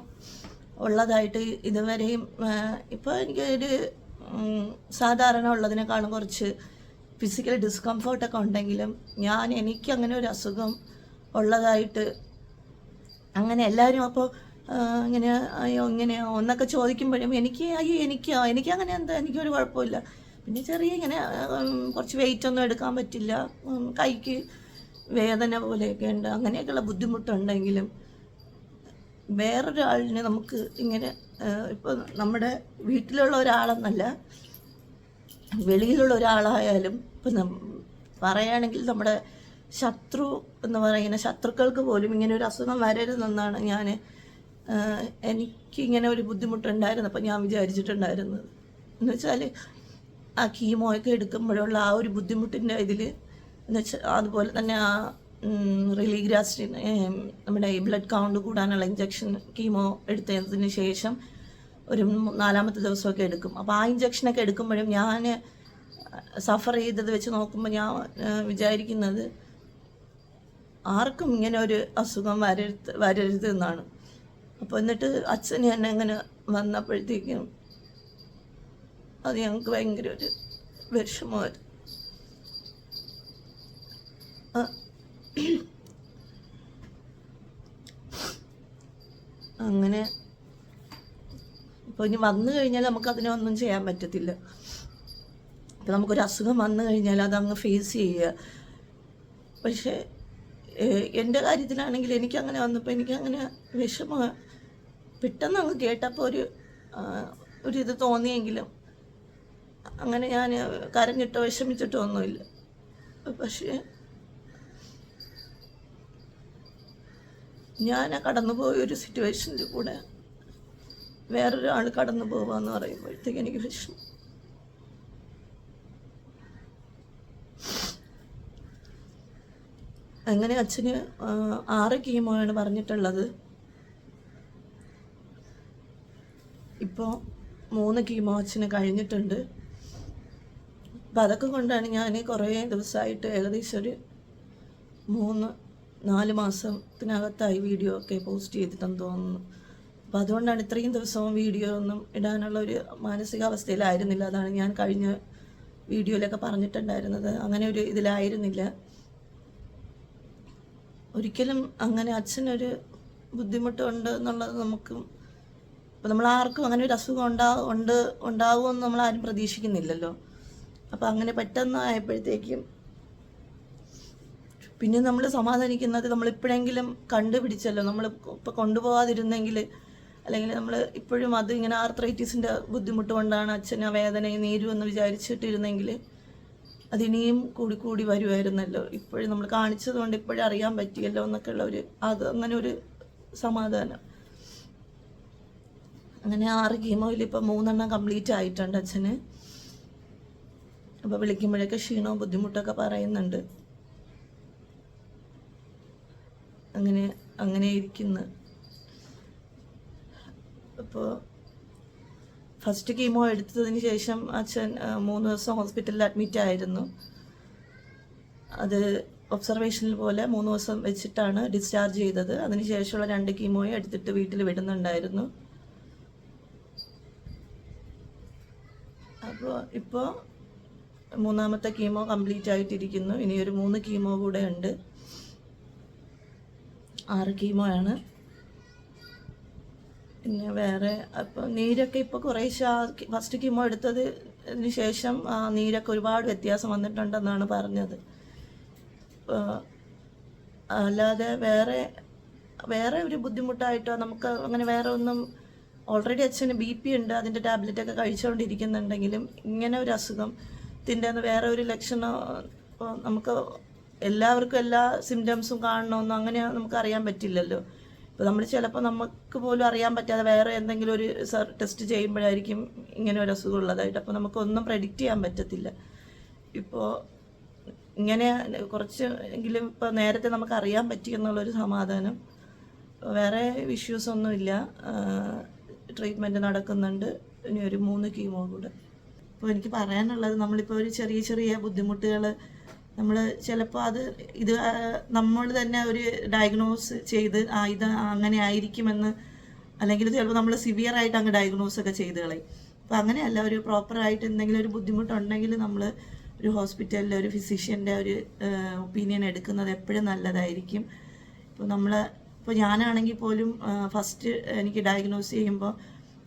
ഉള്ളതായിട്ട് ഇതുവരെയും ഇപ്പോൾ എനിക്കൊരു സാധാരണ ഉള്ളതിനേക്കാളും കുറച്ച് ഫിസിക്കൽ ഡിസ്കംഫർട്ടൊക്കെ ഉണ്ടെങ്കിലും ഞാൻ എനിക്ക് അങ്ങനെ ഒരു അസുഖം ഉള്ളതായിട്ട് അങ്ങനെ എല്ലാവരും അപ്പോൾ ഇങ്ങനെ അയ്യോ ഇങ്ങനെയോ ഒന്നൊക്കെ ചോദിക്കുമ്പോഴും എനിക്ക് അയ്യോ എനിക്കോ എനിക്ക് അങ്ങനെ എന്താ എനിക്കൊരു കുഴപ്പമില്ല. പിന്നെ ചെറിയ ഇങ്ങനെ കുറച്ച് വെയിറ്റ് ഒന്നും എടുക്കാൻ പറ്റില്ല. കൈക്ക് വേദന പോലെയൊക്കെ ഉണ്ട്. അങ്ങനെയൊക്കെയുള്ള ബുദ്ധിമുട്ടുണ്ടെങ്കിലും വേറൊരാളിനെ നമുക്ക് ഇങ്ങനെ ഇപ്പോൾ നമ്മുടെ വീട്ടിലുള്ള ഒരാളെന്നല്ല വെളിയിലുള്ള ഒരാളായാലും ഇപ്പം പറയുകയാണെങ്കിൽ നമ്മുടെ ശത്രു എന്ന് പറയുന്ന ശത്രുക്കൾക്ക് പോലും ഇങ്ങനെ ഒരു അസുഖം വരരുതെന്നാണ് ഞാൻ എനിക്കിങ്ങനെ ഒരു ബുദ്ധിമുട്ടുണ്ടായിരുന്നു അപ്പം ഞാൻ വിചാരിച്ചിട്ടുണ്ടായിരുന്നത്. എന്ന് വെച്ചാൽ ആ കീമോയൊക്കെ എടുക്കുമ്പോഴുള്ള ആ ഒരു ബുദ്ധിമുട്ടിന്റെ ഇതിൽ എന്ന് വെച്ചാൽ അതുപോലെ തന്നെ ആ റിലീഗ്രാസ്റ്റിൻ നമ്മുടെ ഈ ബ്ലഡ് കൗണ്ട് കൂടാനുള്ള ഇഞ്ചക്ഷൻ കീമോ എടുത്തതിന് ശേഷം ഒരു നാലാമത്തെ ദിവസമൊക്കെ എടുക്കും. അപ്പോൾ ആ ഇഞ്ചക്ഷനൊക്കെ എടുക്കുമ്പോഴും ഞാൻ സഫർ ചെയ്തത് വെച്ച് നോക്കുമ്പോൾ ഞാൻ വിചാരിക്കുന്നത് ആർക്കും ഇങ്ങനെ ഒരു അസുഖം വരരുത് വരരുത് എന്നാണ്. അപ്പോൾ എന്നിട്ട് അച്ഛൻ എന്നെ അങ്ങനെ വന്നപ്പോഴത്തേക്കും അത് ഞങ്ങൾക്ക് ഭയങ്കര ഒരു വിഷമമായിരുന്നു. അങ്ങനെ അപ്പോൾ ഇനി വന്നു കഴിഞ്ഞാൽ നമുക്ക് അതിനൊന്നും ചെയ്യാൻ പറ്റത്തില്ല. ഇപ്പം നമുക്കൊരു അസുഖം വന്നു കഴിഞ്ഞാൽ അതങ്ങ് ഫേസ് ചെയ്യുക. പക്ഷേ എന്റെ കാര്യത്തിലാണെങ്കിൽ എനിക്കങ്ങനെ വന്നപ്പോൾ എനിക്കങ്ങനെ വിഷമ. പെട്ടെന്ന് അങ്ങ് കേട്ടപ്പോൾ ഒരു ഒരു ഇത് തോന്നിയെങ്കിലും അങ്ങനെ ഞാൻ കരഞ്ഞിട്ടോ വിഷമിച്ചിട്ടോ ഒന്നുമില്ല. പക്ഷേ ഞാൻ കടന്നുപോയ ഒരു സിറ്റുവേഷന്റെ കൂടെ വേറൊരാൾ കടന്നു പോവാന്ന് പറയുമ്പോഴത്തേക്ക് എനിക്ക് വിഷമം. അങ്ങനെ അച്ഛന് ആറ് കീമോയാണ് പറഞ്ഞിട്ടുള്ളത്. ഇപ്പോൾ മൂന്ന് കീമോ അച്ഛന് കഴിഞ്ഞിട്ടുണ്ട്. അപ്പം അതൊക്കെ കൊണ്ടാണ് ഞാൻ കുറേ ദിവസമായിട്ട് ഏകദേശം ഒരു മൂന്ന് നാല് മാസത്തിനകത്തായി വീഡിയോ ഒക്കെ പോസ്റ്റ് ചെയ്തിട്ടെന്ന് തോന്നുന്നു അപ്പം അതുകൊണ്ടാണ് ഇത്രയും ദിവസവും വീഡിയോ ഒന്നും ഇടാനുള്ള ഒരു മാനസികാവസ്ഥയിലായിരുന്നില്ല. അതാണ് ഞാൻ കഴിഞ്ഞ വീഡിയോയിലൊക്കെ പറഞ്ഞിട്ടുണ്ടായിരുന്നത്. അങ്ങനെ ഒരു ഇതിലായിരുന്നില്ല. ഒരിക്കലും അങ്ങനെ അച്ഛനൊരു ബുദ്ധിമുട്ടുണ്ട് എന്നുള്ളത് നമുക്കും ഇപ്പം നമ്മൾ ആർക്കും അങ്ങനെ ഒരു അസുഖം ഉണ്ടാ ഉണ്ട് ഉണ്ടാവുമെന്ന് നമ്മൾ ആരും പ്രതീക്ഷിക്കുന്നില്ലല്ലോ. അപ്പം അങ്ങനെ പെട്ടെന്ന് ആയപ്പോഴത്തേക്കും പിന്നെ നമ്മൾ സമാധാനിക്കുന്നത് നമ്മളിപ്പോഴെങ്കിലും കണ്ടുപിടിച്ചല്ലോ. നമ്മൾ ഇപ്പം കൊണ്ടുപോകാതിരുന്നെങ്കിൽ അല്ലെങ്കിൽ നമ്മൾ ഇപ്പോഴും അത് ഇങ്ങനെ ആർത്രൈറ്റിസിന്റെ ബുദ്ധിമുട്ട് കൊണ്ടാണ് അച്ഛന് ആ വേദന നേരുമെന്ന് വിചാരിച്ചിട്ടിരുന്നെങ്കിൽ അതിനിയും കൂടി കൂടി വരുമായിരുന്നല്ലോ. ഇപ്പോഴും നമ്മൾ കാണിച്ചത് കൊണ്ട് ഇപ്പോഴും അറിയാൻ പറ്റിയല്ലോ എന്നൊക്കെ ഉള്ള ഒരു അത് അങ്ങനെ ഒരു സമാധാനം. അങ്ങനെ ആറ് കീമോയിൽ ഇപ്പം മൂന്നെണ്ണം കംപ്ലീറ്റ് ആയിട്ടുണ്ട് അച്ഛന്. അപ്പോൾ വിളിക്കുമ്പോഴൊക്കെ ക്ഷീണവും ബുദ്ധിമുട്ടൊക്കെ പറയുന്നുണ്ട്. അങ്ങനെ അങ്ങനെ ഇരിക്കുന്നു. അപ്പോൾ ഫസ്റ്റ് കീമോ എടുത്തതിന് ശേഷം അച്ഛൻ മൂന്ന് ദിവസം ഹോസ്പിറ്റലിൽ അഡ്മിറ്റ് ആയിരുന്നു. അത് ഒബ്സർവേഷനിൽ പോലെ മൂന്ന് ദിവസം വെച്ചിട്ടാണ് ഡിസ്ചാർജ് ചെയ്തത്. അതിനുശേഷമുള്ള രണ്ട് കീമോയും എടുത്തിട്ട് വീട്ടിൽ വിടുന്നുണ്ടായിരുന്നു. അപ്പോൾ ഇപ്പോൾ മൂന്നാമത്തെ കീമോ കംപ്ലീറ്റ് ആയിട്ടിരിക്കുന്നു. ഇനിയൊരു മൂന്ന് കീമോ കൂടെ ഉണ്ട്. ആറ് കീമോയാണ് പിന്നെ വേറെ അപ്പം നീരൊക്കെ ഇപ്പോൾ കുറേശ്ശെ ഫസ്റ്റ് കിമോ എടുത്തതിന് ശേഷം ആ നീരൊക്കെ ഒരുപാട് വ്യത്യാസം വന്നിട്ടുണ്ടെന്നാണ് പറഞ്ഞത്. അല്ലാതെ വേറെ വേറെ ഒരു ബുദ്ധിമുട്ടായിട്ടോ നമുക്ക് അങ്ങനെ വേറെ ഒന്നും ഓൾറെഡി അച്ഛന് ബി പി ഉണ്ട് അതിന്റെ ടാബ്ലറ്റൊക്കെ കഴിച്ചുകൊണ്ടിരിക്കുന്നുണ്ടെങ്കിലും ഇങ്ങനെ ഒരു അസുഖം ഇതിന്റെ വേറെ ഒരു ലക്ഷണം നമുക്ക് എല്ലാവർക്കും എല്ലാ സിംറ്റംസും കാണണമെന്നോ അങ്ങനെ നമുക്ക് അറിയാൻ പറ്റില്ലല്ലോ. ഇപ്പോൾ നമ്മൾ ചിലപ്പോൾ നമുക്ക് പോലും അറിയാൻ പറ്റാതെ വേറെ എന്തെങ്കിലും ഒരു സർ ടെസ്റ്റ് ചെയ്യുമ്പോഴായിരിക്കും ഇങ്ങനെ ഒരു അസുഖം ഉള്ളതായിട്ട്. അപ്പോൾ നമുക്കൊന്നും പ്രെഡിക്റ്റ് ചെയ്യാൻ പറ്റത്തില്ല. ഇപ്പോൾ ഇങ്ങനെ കുറച്ച് എങ്കിലും ഇപ്പോൾ നേരത്തെ നമുക്ക് അറിയാൻ പറ്റി എന്നുള്ളൊരു സമാധാനം വേറെ ഇഷ്യൂസ് ഒന്നുമില്ല. ട്രീറ്റ്മെന്റ് നടക്കുന്നുണ്ട്. ഇനി ഒരു മൂന്ന് കീമോ കൂടെ. അപ്പോൾ എനിക്ക് പറയാനുള്ളത് നമ്മളിപ്പോൾ ഒരു ചെറിയ ചെറിയ ബുദ്ധിമുട്ടുകൾ നമ്മൾ ചിലപ്പോൾ അത് ഇത് നമ്മൾ തന്നെ ഒരു ഡയഗ്നോസ് ചെയ്ത് ആ ഇത് അങ്ങനെ ആയിരിക്കുമെന്ന് അല്ലെങ്കിൽ ചിലപ്പോൾ നമ്മൾ സിവിയർ ആയിട്ട് അങ്ങ് ഡയഗ്നോസ് ഒക്കെ ചെയ്ത് കളയും. അപ്പോൾ അങ്ങനെയല്ല ഒരു പ്രോപ്പറായിട്ട് എന്തെങ്കിലും ഒരു ബുദ്ധിമുട്ടുണ്ടെങ്കിൽ നമ്മൾ ഒരു ഹോസ്പിറ്റലിൽ ഒരു ഫിസിഷ്യന്റെ ഒരു ഒപ്പീനിയൻ എടുക്കുന്നത് എപ്പോഴും നല്ലതായിരിക്കും. ഇപ്പോൾ നമ്മൾ ഇപ്പോൾ ഞാനാണെങ്കിൽ പോലും ഫസ്റ്റ് എനിക്ക് ഡയഗ്നോസ് ചെയ്യുമ്പോൾ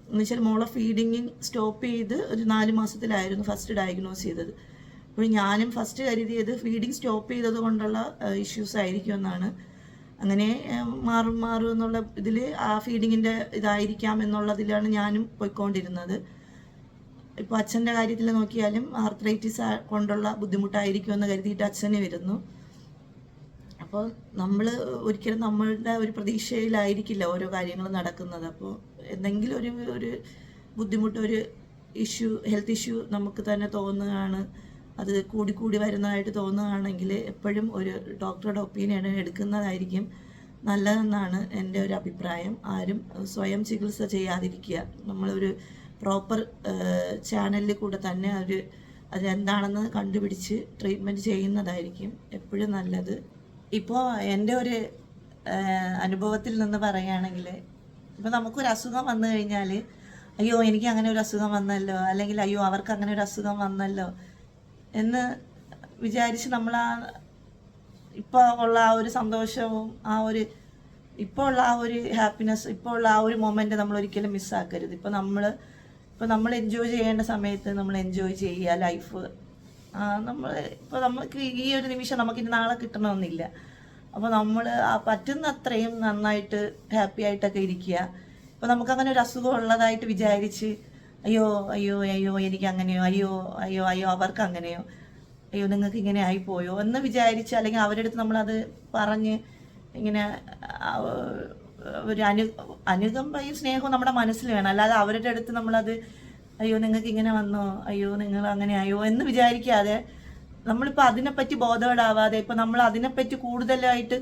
എന്ന് വെച്ചാൽ മോളെ ഫീഡിങ് സ്റ്റോപ്പ് ചെയ്ത് ഒരു നാല് മാസത്തിലായിരുന്നു ഫസ്റ്റ് ഡയഗ്നോസ് ചെയ്തത്. അപ്പോൾ ഞാനും ഫസ്റ്റ് കരുതിയത് ഫീഡിങ് സ്റ്റോപ്പ് ചെയ്തത് കൊണ്ടുള്ള ഇഷ്യൂസ് ആയിരിക്കും എന്നാണ്. അങ്ങനെ മാറും മാറും എന്നുള്ള ഇതിൽ ആ ഫീഡിങ്ങിന്റെ ഇതായിരിക്കാം എന്നുള്ളതിലാണ് ഞാനും പോയിക്കൊണ്ടിരുന്നത്. ഇപ്പോൾ അച്ഛന്റെ കാര്യത്തിൽ നോക്കിയാലും ആർത്രൈറ്റിസ് കൊണ്ടുള്ള ബുദ്ധിമുട്ടായിരിക്കും എന്ന് കരുതിയിട്ട് അച്ഛന് വരുന്നു. അപ്പോൾ നമ്മൾ ഒരിക്കലും നമ്മളുടെ ഒരു പ്രതീക്ഷയിലായിരിക്കില്ല ഓരോ കാര്യങ്ങളും നടക്കുന്നത്. അപ്പോൾ എന്തെങ്കിലും ഒരു ഒരു ബുദ്ധിമുട്ട് ഒരു ഇഷ്യൂ ഹെൽത്ത് ഇഷ്യൂ നമുക്ക് തന്നെ തോന്നുകയാണ്. അത് കൂടി വരുന്നതായിട്ട് തോന്നുകയാണെങ്കിൽ എപ്പോഴും ഒരു ഡോക്ടറുടെ ഒപ്പീനിയൻ എടുക്കുന്നതായിരിക്കും നല്ലതെന്നാണ് എന്റെ ഒരു അഭിപ്രായം. ആരും സ്വയം ചികിത്സ ചെയ്യാതിരിക്കുക. നമ്മളൊരു പ്രോപ്പർ ചാനലിൽ കൂടെ തന്നെ അവർ അതെന്താണെന്ന് കണ്ടുപിടിച്ച് ട്രീറ്റ്മെന്റ് ചെയ്യുന്നതായിരിക്കും എപ്പോഴും നല്ലത്. ഇപ്പോൾ എന്റെ ഒരു അനുഭവത്തിൽ നിന്ന് പറയുകയാണെങ്കിൽ ഇപ്പോൾ നമുക്കൊരു അസുഖം വന്നു കഴിഞ്ഞാൽ അയ്യോ എനിക്ക് അങ്ങനെ ഒരു അസുഖം വന്നല്ലോ അല്ലെങ്കിൽ അയ്യോ അവർക്ക് അങ്ങനെ ഒരു അസുഖം വന്നല്ലോ എന്ന് വിചാരിച്ച് നമ്മൾ ആ ഇപ്പോൾ ഉള്ള ആ ഒരു സന്തോഷവും ആ ഒരു ഇപ്പോൾ ഉള്ള ആ ഒരു ഹാപ്പിനെസ് ഇപ്പോൾ ഉള്ള ആ ഒരു മൊമെന്റ് നമ്മൾ ഒരിക്കലും മിസ്സാക്കരുത് ഇപ്പോൾ നമ്മൾ ഇപ്പോൾ നമ്മൾ എൻജോയ് ചെയ്യേണ്ട സമയത്ത് നമ്മൾ എൻജോയ് ചെയ്യുക ലൈഫ് നമ്മൾ ഇപ്പോൾ നമുക്ക് ഈ ഒരു നിമിഷം നമുക്ക് നമുക്കിനി നാളെ കിട്ടണമെന്നില്ല. അപ്പോൾ നമ്മൾ ആ പറ്റുന്ന അത്രയും നന്നായിട്ട് ഹാപ്പി ആയിട്ടൊക്കെ ഇരിക്കുക. ഇപ്പോൾ നമുക്കങ്ങനെ ഒരു അസുഖം ഉള്ളതായിട്ട് വിചാരിച്ച് അയ്യോ അയ്യോ അയ്യോ എനിക്ക് അങ്ങനെയോ അയ്യോ അയ്യോ അയ്യോ അവർക്ക് അങ്ങനെയോ? അയ്യോ നിങ്ങൾക്ക് ഇങ്ങനെ ആയി പോയോ എന്ന് വിചാരിച്ച് അല്ലെങ്കിൽ അവരുടെ അടുത്ത് നമ്മൾ അത് പറഞ്ഞ് ഇങ്ങനെ ഒരു അനു അനുകമ്പയും സ്നേഹവും നമ്മുടെ മനസ്സിൽ വേണം. അല്ലാതെ അവരുടെ അടുത്ത് നമ്മളത് അയ്യോ നിങ്ങൾക്ക് ഇങ്ങനെ വന്നോ? അയ്യോ നിങ്ങൾ അങ്ങനെ ആയോ? എന്ന് വിചാരിക്കാതെ നമ്മളിപ്പോൾ അതിനെപ്പറ്റി ബോധവടാവാതെ ഇപ്പം നമ്മൾ അതിനെപ്പറ്റി കൂടുതലായിട്ട്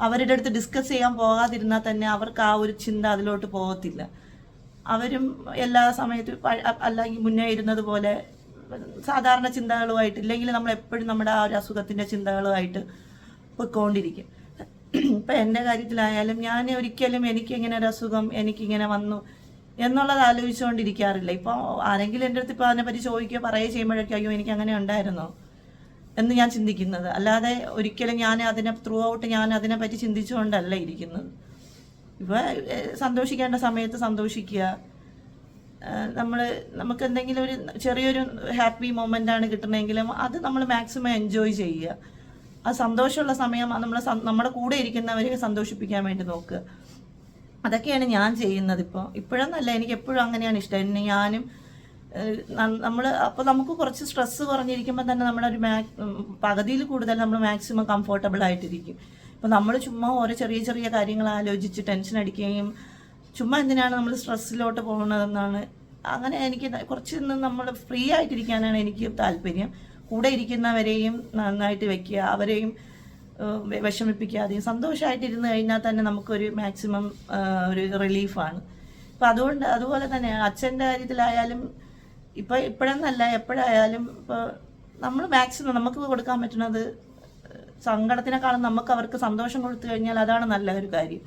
അവരുടെ അടുത്ത് ഡിസ്കസ് ചെയ്യാൻ പോകാതിരുന്നാൽ തന്നെ അവർക്ക് ആ ഒരു ചിന്ത അതിലോട്ട് പോകത്തില്ല. അവരും എല്ലാ സമയത്തും അല്ലെങ്കിൽ മുന്നേ ഇരുന്നത് പോലെ സാധാരണ ചിന്തകളുമായിട്ട് ഇല്ലെങ്കിൽ നമ്മൾ എപ്പോഴും നമ്മുടെ ആ ഒരു അസുഖത്തിന്റെ ചിന്തകളുമായിട്ട് പൊയ്ക്കൊണ്ടിരിക്കും. ഇപ്പം എന്റെ കാര്യത്തിലായാലും ഞാൻ ഒരിക്കലും എനിക്കിങ്ങനെ ഒരു അസുഖം എനിക്കിങ്ങനെ വന്നു എന്നുള്ളത് ആലോചിച്ചുകൊണ്ടിരിക്കാറില്ല ഇപ്പോൾ ആരെങ്കിലും എന്റെ അടുത്ത് ഇപ്പോൾ അതിനെപ്പറ്റി ചോദിക്കുകയോ പറയുകയോ ചെയ്യുമ്പോഴൊക്കെ അയ്യോ എനിക്ക് അങ്ങനെ ഉണ്ടായിരുന്നോ എന്ന് ഞാൻ ചിന്തിക്കുന്നത്. അല്ലാതെ ഒരിക്കലും ഞാൻ അതിനെ ത്രൂ ഔട്ട് ഞാൻ അതിനെപ്പറ്റി ചിന്തിച്ചുകൊണ്ടല്ല ഇരിക്കുന്നത്. ഇപ്പോൾ സന്തോഷിക്കേണ്ട സമയത്ത് സന്തോഷിക്കുക. നമ്മൾ നമുക്ക് എന്തെങ്കിലും ഒരു ചെറിയൊരു ഹാപ്പി മൊമെന്റ് ആണ് കിട്ടണമെങ്കിലും അത് നമ്മൾ മാക്സിമം എൻജോയ് ചെയ്യുക. ആ സന്തോഷമുള്ള സമയം നമ്മൾ നമ്മുടെ കൂടെ ഇരിക്കുന്നവരെ സന്തോഷിപ്പിക്കാൻ വേണ്ടി നോക്കുക. അതൊക്കെയാണ് ഞാൻ ചെയ്യുന്നത് ഇപ്പോൾ ഇപ്പോഴൊന്നല്ല എനിക്ക് എപ്പോഴും അങ്ങനെയാണ് ഇഷ്ടം. എന്നെ ഞാനും നമ്മൾ അപ്പോൾ നമുക്ക് കുറച്ച് സ്ട്രെസ്സ് കുറഞ്ഞിരിക്കുമ്പോൾ തന്നെ നമ്മുടെ ഒരു മാക് പകുതിയിൽ കൂടുതൽ നമ്മൾ മാക്സിമം കംഫർട്ടബിൾ ആയിട്ടിരിക്കും. ഇപ്പോൾ നമ്മൾ ചുമ്മാ ഓരോ ചെറിയ ചെറിയ കാര്യങ്ങൾ ആലോചിച്ച് ടെൻഷൻ അടിക്കുകയും ചുമ്മാ എന്തിനാണ് നമ്മൾ സ്ട്രെസ്സിലോട്ട് പോകുന്നതെന്നാണ്. അങ്ങനെ എനിക്ക് കുറച്ച് നമ്മൾ ഫ്രീ ആയിട്ടിരിക്കാനാണ് എനിക്ക് താല്പര്യം. കൂടെ ഇരിക്കുന്നവരെയും നന്നായിട്ട് വെക്കുക അവരെയും വിഷമിപ്പിക്കാതെയും സന്തോഷമായിട്ടിരുന്ന് കഴിഞ്ഞാൽ തന്നെ നമുക്കൊരു മാക്സിമം ഒരു റിലീഫാണ് അപ്പം അതുകൊണ്ട് അതുപോലെ തന്നെ അച്ഛന്റെ കാര്യത്തിലായാലും ഇപ്പം ഇപ്പോഴെന്നല്ല എപ്പോഴായാലും ഇപ്പോൾ നമ്മൾ മാക്സിമം നമുക്ക് കൊടുക്കാൻ പറ്റുന്നത് സങ്കടത്തിനേക്കാളും നമുക്ക് അവർക്ക് സന്തോഷം കൊടുത്തു കഴിഞ്ഞാൽ അതാണ് നല്ല ഒരു കാര്യം.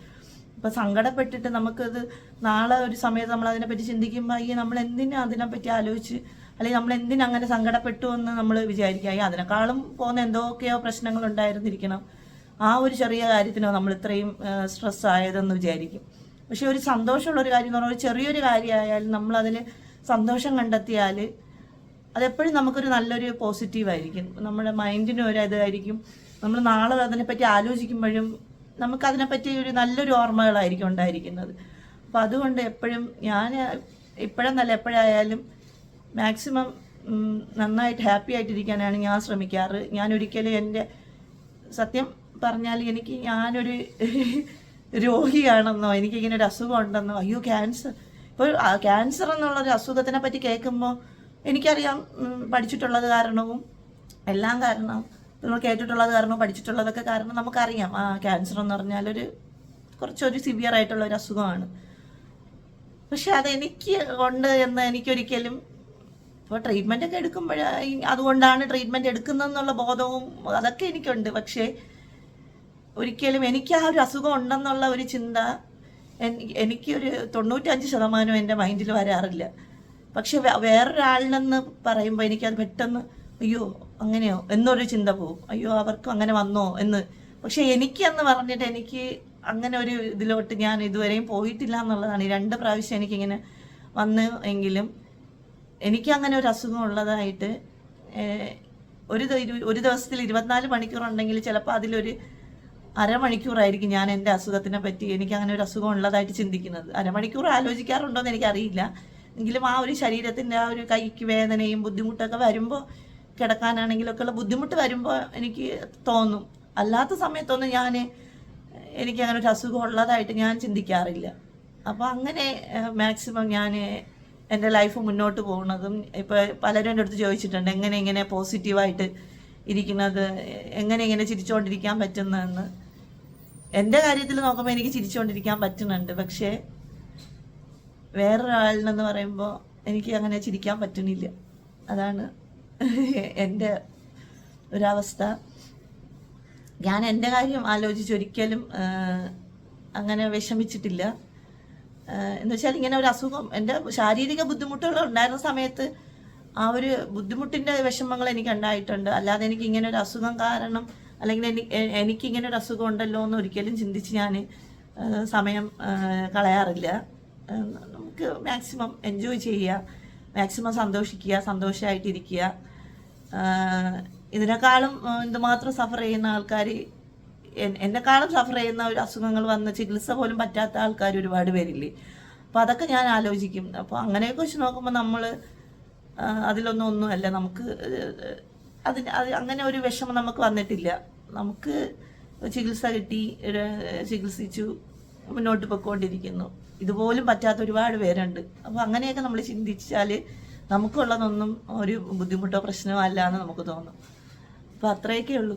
ഇപ്പം സങ്കടപ്പെട്ടിട്ട് നമുക്കത് നാളെ ഒരു സമയത്ത് നമ്മൾ അതിനെപ്പറ്റി ചിന്തിക്കുമ്പോൾ ഈ നമ്മൾ എന്തിനാ അതിനെപ്പറ്റി ആലോചിച്ച് അല്ലെങ്കിൽ നമ്മൾ എന്തിനാ അങ്ങനെ സങ്കടപ്പെട്ടു എന്ന് നമ്മൾ വിചാരിക്കുക ഈ അതിനേക്കാളും പോകുന്ന എന്തൊക്കെയോ പ്രശ്നങ്ങൾ ഉണ്ടായിരുന്നിരിക്കണം. ആ ഒരു ചെറിയ കാര്യത്തിനോ നമ്മൾ ഇത്രയും സ്ട്രെസ് ആയതെന്ന് വിചാരിക്കും. പക്ഷെ ഒരു സന്തോഷമുള്ള ഒരു കാര്യം എന്ന് പറഞ്ഞാൽ ഒരു ചെറിയൊരു കാര്യമായാലും നമ്മളതിൽ സന്തോഷം കണ്ടെത്തിയാൽ അതെപ്പോഴും നമുക്കൊരു നല്ലൊരു പോസിറ്റീവ് ആയിരിക്കും. നമ്മുടെ മൈൻഡിനും ഒരു ഇതായിരിക്കും. നമ്മൾ നാളെ അതിനെപ്പറ്റി ആലോചിക്കുമ്പോഴും നമുക്കതിനെപ്പറ്റി ഒരു നല്ലൊരു ഓർമ്മകളായിരിക്കും ഉണ്ടായിരിക്കുന്നത്. അപ്പോൾ അതുകൊണ്ട് എപ്പോഴും ഞാൻ ഇപ്പോഴെന്നല്ല എപ്പോഴായാലും മാക്സിമം നന്നായിട്ട് ഹാപ്പി ആയിട്ടിരിക്കാനാണ് ഞാൻ ശ്രമിക്കാറ്. ഞാൻ ഒരിക്കലും എന്റെ സത്യം പറഞ്ഞാൽ എനിക്ക് ഞാനൊരു രോഗിയാണെന്നോ എനിക്കിങ്ങനെ ഒരു അസുഖം ഉണ്ടെന്നോ അയ്യോ ക്യാൻസർ. ഇപ്പോൾ ക്യാൻസർ എന്നുള്ളൊരു അസുഖത്തിനെ പറ്റി കേൾക്കുമ്പോൾ എനിക്കറിയാം പഠിച്ചിട്ടുള്ളത് കാരണവും എല്ലാം കാരണം നമ്മൾ കേട്ടിട്ടുള്ളത് കാരണം പഠിച്ചിട്ടുള്ളതൊക്കെ കാരണം നമുക്കറിയാം. ആ ക്യാൻസർ എന്ന് പറഞ്ഞാൽ ഒരു കുറച്ചൊരു സിവിയർ ആയിട്ടുള്ള ഒരു അസുഖമാണ്. പക്ഷെ അതെനിക്ക് ഉണ്ട് എന്ന് എനിക്കൊരിക്കലും ഇപ്പോൾ ട്രീറ്റ്മെന്റ് ഒക്കെ എടുക്കുമ്പോൾ അതുകൊണ്ടാണ് ട്രീറ്റ്മെന്റ് എടുക്കുന്നതെന്നുള്ള ബോധവും അതൊക്കെ എനിക്കുണ്ട്. പക്ഷേ ഒരിക്കലും എനിക്ക് ആ ഒരു അസുഖം ഉണ്ടെന്നുള്ള ഒരു ചിന്ത എനി- എനിക്കൊരു തൊണ്ണൂറ്റഞ്ച് ശതമാനം എന്റെ മൈൻഡിൽ വരാറില്ല. പക്ഷെ വേറൊരാളിനെന്ന് പറയുമ്പോൾ എനിക്കത് പെട്ടെന്ന് അയ്യോ അങ്ങനെയോ? എന്നൊരു ചിന്ത പോവും അയ്യോ അവർക്കും അങ്ങനെ വന്നോ എന്ന്. പക്ഷെ എനിക്ക് എന്ന് പറഞ്ഞിട്ട് എനിക്ക് അങ്ങനെ ഒരു ഇതിലോട്ട് ഞാൻ ഇതുവരെയും പോയിട്ടില്ല എന്നുള്ളതാണ്. ഈ രണ്ട് പ്രാവശ്യം എനിക്കിങ്ങനെ വന്ന് എങ്കിലും എനിക്ക് അങ്ങനെ ഒരു അസുഖം ഉള്ളതായിട്ട് ഒരു ഒരു ദിവസത്തിൽ ഇരുപത്തിനാല് മണിക്കൂർ ഉണ്ടെങ്കിൽ ചിലപ്പോൾ അതിലൊരു അരമണിക്കൂറായിരിക്കും ഞാൻ എന്റെ അസുഖത്തിനെ പറ്റി എനിക്ക് അങ്ങനെ ഒരു അസുഖം ഉള്ളതായിട്ട് ചിന്തിക്കുന്നത്. അരമണിക്കൂർ ആലോചിക്കാറുണ്ടോ എന്ന് എനിക്കറിയില്ല. എങ്കിലും ആ ഒരു ശരീരത്തിന്റെ ആ ഒരു കൈക്ക് വേദനയും ബുദ്ധിമുട്ടൊക്കെ വരുമ്പോൾ കിടക്കാനാണെങ്കിലൊക്കെ ഉള്ള ബുദ്ധിമുട്ട് വരുമ്പോൾ എനിക്ക് തോന്നും. അല്ലാത്ത സമയത്തൊന്നും ഞാൻ എനിക്ക് അങ്ങനെ ഒരു അസുഖം ഉള്ളതായിട്ട് ഞാൻ ചിന്തിക്കാറില്ല. അപ്പോൾ അങ്ങനെ മാക്സിമം ഞാൻ എന്റെ ലൈഫ് മുന്നോട്ട് പോകുന്നതും ഇപ്പോൾ പലരും എന്റെ അടുത്ത് ചോദിച്ചിട്ടുണ്ട് എങ്ങനെ ഇങ്ങനെ പോസിറ്റീവായിട്ട് ഇരിക്കുന്നത് എങ്ങനെ ഇങ്ങനെ ചിരിച്ചുകൊണ്ടിരിക്കാൻ പറ്റുന്നതെന്ന്. എന്റെ കാര്യത്തിൽ നോക്കുമ്പോൾ എനിക്ക് ചിരിച്ചുകൊണ്ടിരിക്കാൻ പറ്റുന്നുണ്ട്. പക്ഷേ വേറൊരാളിനെന്ന് പറയുമ്പോൾ എനിക്ക് അങ്ങനെ ചിരിക്കാൻ പറ്റുന്നില്ല. അതാണ് എന്റെ ഒരവസ്ഥ. ഞാൻ എന്റെ കാര്യം ആലോചിച്ച് ഒരിക്കലും അങ്ങനെ വിഷമിച്ചിട്ടില്ല. എന്ന് വെച്ചാൽ ഇങ്ങനെ ഒരു അസുഖം എന്റെ ശാരീരിക ബുദ്ധിമുട്ടുകൾ ഉണ്ടായിരുന്ന സമയത്ത് ആ ഒരു ബുദ്ധിമുട്ടിന്റെ വിഷമങ്ങൾ എനിക്ക് ഉണ്ടായിട്ടുണ്ട്. അല്ലാതെ എനിക്ക് ഇങ്ങനെ ഒരു അസുഖം കാരണം അല്ലെങ്കിൽ എനിക്ക് ഇങ്ങനെ ഒരു അസുഖം ഉണ്ടല്ലോ എന്ന് ഒരിക്കലും ചിന്തിച്ച് ഞാൻ സമയം കളയാറില്ല. നമുക്ക് മാക്സിമം എൻജോയ് ചെയ്യുക മാക്സിമം സന്തോഷിക്കുക സന്തോഷമായിട്ടിരിക്കുക ഇതിനേക്കാളും എന്തുമാത്രം സഫർ ചെയ്യുന്ന ആൾക്കാർ എന്നെക്കാളും സഫർ ചെയ്യുന്ന ഒരു അസുഖങ്ങൾ വന്ന ചികിത്സ പോലും പറ്റാത്ത ആൾക്കാർ ഒരുപാട് പേരില്ലേ? അപ്പോൾ അതൊക്കെ ഞാൻ ആലോചിക്കും. അപ്പോൾ അങ്ങനെയൊക്കെ വെച്ച് നോക്കുമ്പോൾ നമ്മൾ അതിലൊന്നും ഒന്നുമല്ല നമുക്ക് അതിന് അത് അങ്ങനെ ഒരു വിഷമം നമുക്ക് വന്നിട്ടില്ല. നമുക്ക് ചികിത്സ കിട്ടി ചികിത്സിച്ചു മുന്നോട്ട് പൊയ്ക്കൊണ്ടിരിക്കുന്നു. ഇതുപോലും പറ്റാത്ത ഒരുപാട് പേരുണ്ട്. അപ്പോൾ അങ്ങനെയൊക്കെ നമ്മൾ ചിന്തിച്ചാൽ നമുക്കുള്ളതൊന്നും ഒരു ബുദ്ധിമുട്ടോ പ്രശ്നമോ അല്ല എന്ന് നമുക്ക് തോന്നും. അപ്പോൾ അത്രയൊക്കെ ഉള്ളൂ